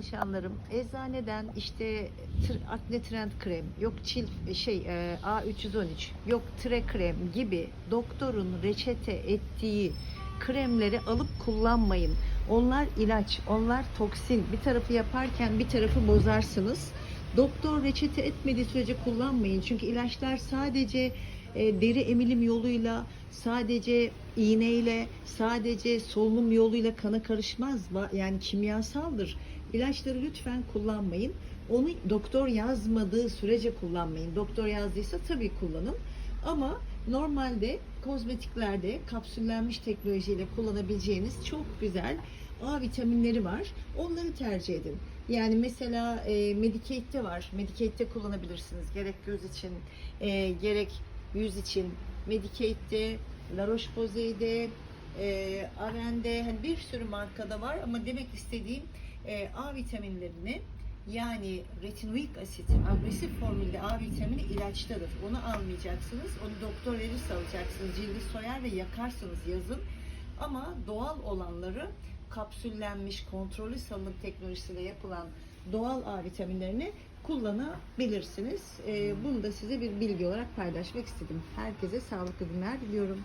danışanlarım eczaneden işte akne trend krem, yok çil şey e, A313, yok tre krem gibi doktorun reçete ettiği kremleri alıp kullanmayın. Onlar ilaç, onlar toksin. Bir tarafı yaparken bir tarafı bozarsınız. Doktor reçete etmediği sürece kullanmayın. Çünkü ilaçlar sadece e, deri emilim yoluyla, sadece iğneyle, sadece solunum yoluyla kana karışmaz. Yani kimyasaldır. İlaçları lütfen kullanmayın. Onu doktor yazmadığı sürece kullanmayın. Doktor yazdıysa tabii kullanın. Ama normalde kozmetiklerde kapsüllenmiş teknolojiyle kullanabileceğiniz çok güzel A vitaminleri var. Onları tercih edin. Yani mesela e, Medicaid'de var. Medicaid'de kullanabilirsiniz. Gerek göz için, e, gerek yüz için. Medicaid'de, La Roche-Posay'de, e, Aren'de hani bir sürü markada var ama demek istediğim e, A vitaminlerini yani retinoik asit agresif formülde A vitamini ilaçtadır. Onu almayacaksınız. Onu doktor verirse alacaksınız. Cildi soyar ve yakarsınız yazın. Ama doğal olanları kapsüllenmiş kontrollü salınım teknolojisiyle yapılan doğal A vitaminlerini kullanabilirsiniz. Ee, bunu da size bir bilgi olarak paylaşmak istedim. Herkese sağlıklı günler diliyorum.